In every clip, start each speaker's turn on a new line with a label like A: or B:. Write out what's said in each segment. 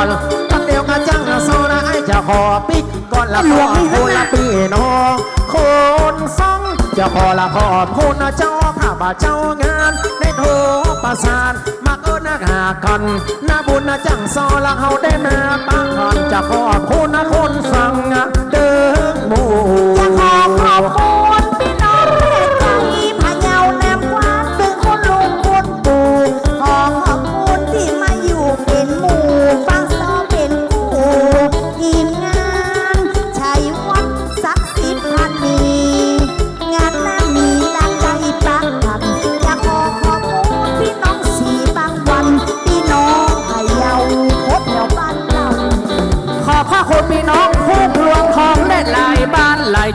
A: อนจักเดียวกัะจังโซนไอจะขอปิกก่อนละพอคนละพี่น้องคนสองจะขอละขอบคุณเจ้าข้าบาเจ้างานได้โทรประสานมาเอิ้นหากันน้าบุญจังโซละเฮาได้นา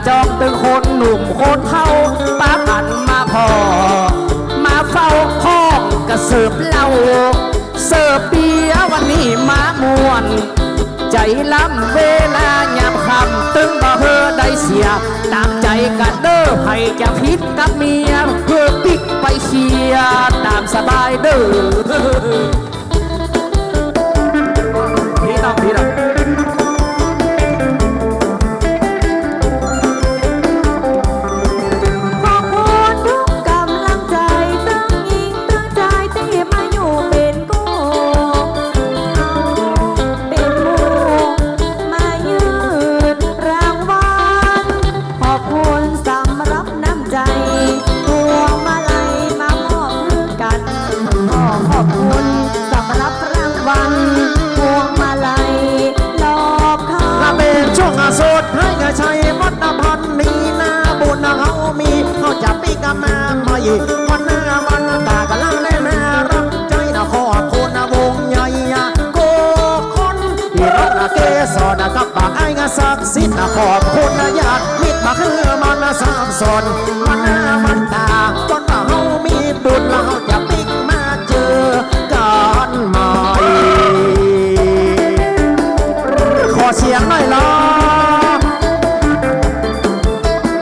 B: จองตึงคนหนุ่มคนเท่าป้าผันมาพอ มาเฝ้าห้องกระเสิร์ฟเหล้าเสิร์ฟเบียร์วันนี้มามวน ใจล้ำเวลายามคำตึงบ่เฮอได้เสีย ตามใจกันเด้อให้จะพิษกับเมียเพื่อปิกไปเชียตามสบายเด้อ
A: ดให้กรใช้วัตตพันนี้นาบุญเขามีเขาจะปีกมาใหม่วันหน้าวันตากะลังแน่นารักใจนะขอบคนะวงใหญ่โกคนที่รักนะเกสรนะกับปากไอ้กะศักสิทธิ์นะขอบคนะญาติมิตรมาคือมันนะสามสนมันหน้ามันตาวันเขามีบุญแล้เขาจะปีกมาเจอกันใหม่ขอเสียงหน่อยล่ะ